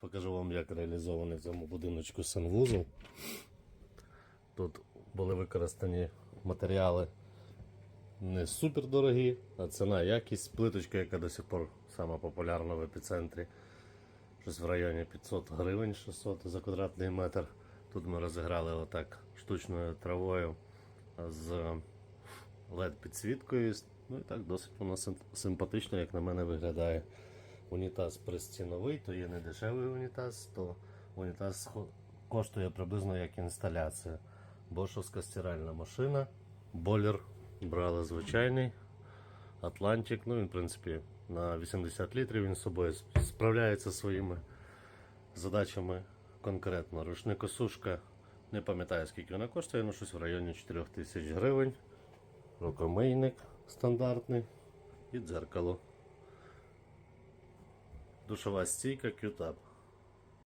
Покажу вам, як реалізований в цьому будиночку санвузол. Тут були використані матеріали не супер дорогі, а ціна якість. Плиточка, яка до сих пор сама популярна в епіцентрі. Щось в районі 500 гривень 600 за квадратний метр. Тут ми розіграли отак штучною травою з led підсвіткою. Ну і так досить воно симпатично, як на мене виглядає. Унітаз пристіновий, то є не дешевий унітаз, то унітаз коштує приблизно як інсталяція. Бошовська стиральна машина, бойлер брали звичайний, Атлантик. Ну він, в принципі, на 80 літрів він з собою справляється своїми задачами конкретно. Рушникосушка, не пам'ятаю скільки вона коштує, ну щось в районі 4 тисяч гривень. Рукомийник стандартний і дзеркало. Душова стійка Q-Tap.